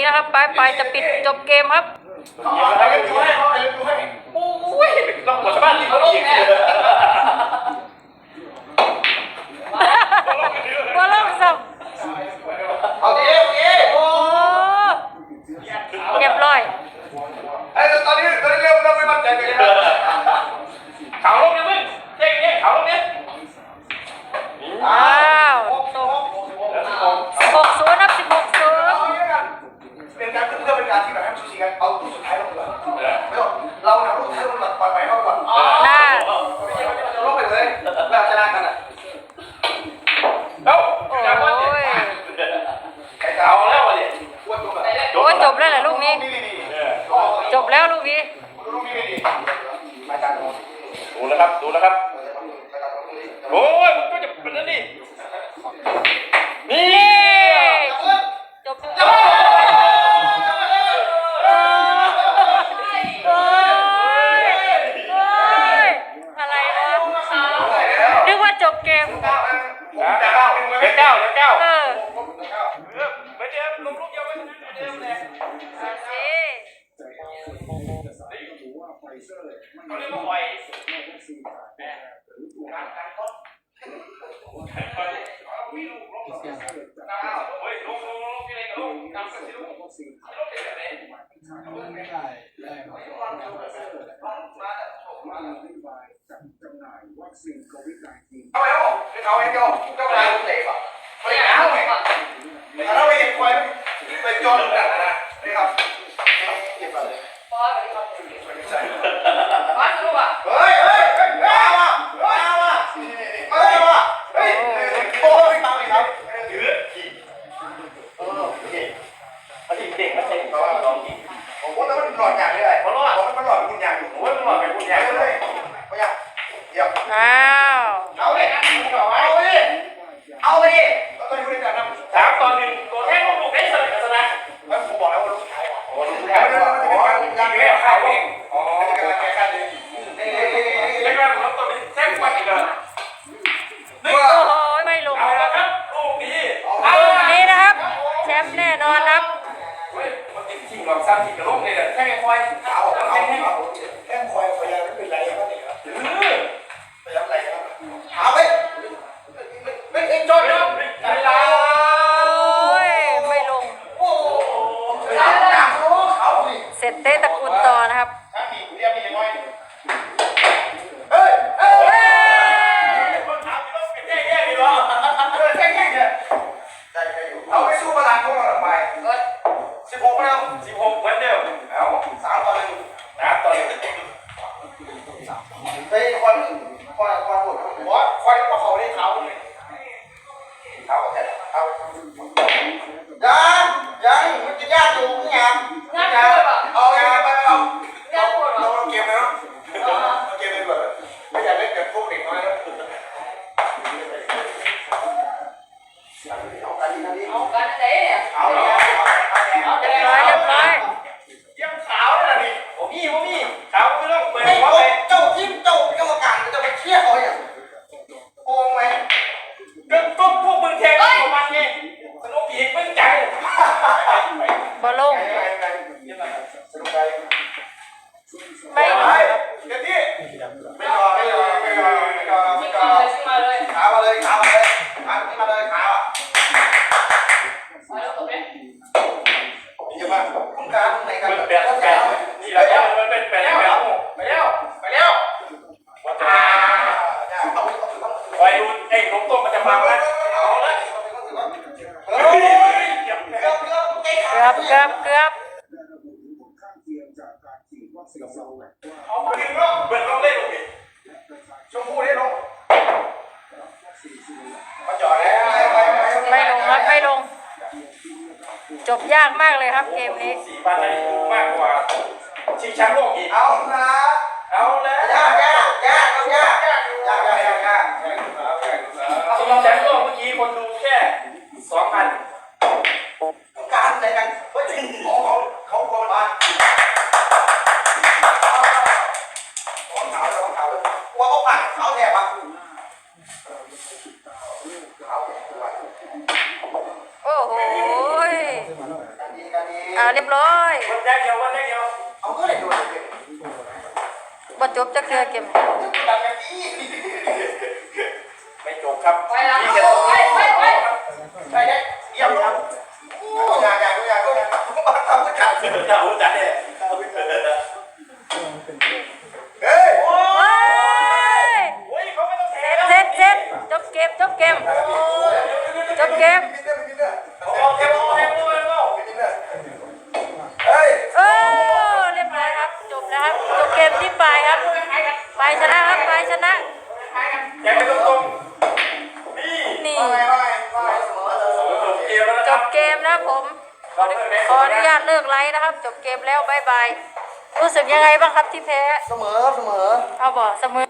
นี่ครับไปไปจะปิดจบเกมครับ เอาไปกันด้วยเอาไปกันด้วอ้ยลองหมดบ้านที่เขาลง มเก้าเก้าเก้าเก้าเก้าเออเหมือนเดิมลงรูปเดียวกันเหมือนเดิมเลยเอ๊ะเขาเรียกว่าหอยการการทดการทดไม่รู้ลงลงลงที่ไหนก็ลงนำไปที่ลงลงที่ไหนไม่ได้ได้ไม่ได้มาจากจำหน่ายวัคซีนโควิด -19 Calma aí, calma. สิกระลุกเลยแหละแค่ควายขาวแค่แค่แค่ควายพยายไม่เป็นไรครับเนี่ยไปายามไรครับหาไปไม่เอ็นจอยเนาะไม่ลาไรเสร็จเต้ตะกุ หัวคงยังยัมัจะากอยู่งนงานเอางานไปเอบเกือบเกือบเอาไปิเนาะเร์ลงเล่นลงดิชมพู่ไล่ลงมาจอดแล้วไปไม่ลงครับไม่ลง จบยากมากเลยครับเกมนี้สีบันไดมากกว่าชิงแชมป์โลกอีกเอาละเอาละยากยาก มาเขาแทบว่โอ้โหอาเรียบร้อยวันแรกเดียววันแรกเดียวเอาเมื่ดูบ่จบจะเคลียร์เกม ไม่จบครับ ไปแล้ว ชนะครับปลายชนะแกไม่ต้องตรงนี่นี่ว่าไงว่าไงว่าไงเสมอเสมอจบเกมแล้วนะจครับบเกมนะครับผมขออนุญาตเลิกไลฟ์นะครับ จบเกมแล้วบายบาย รู้สึกยังไงบ้างครับที่แพ้ เสมอเสมอ เอาบ่เสมอ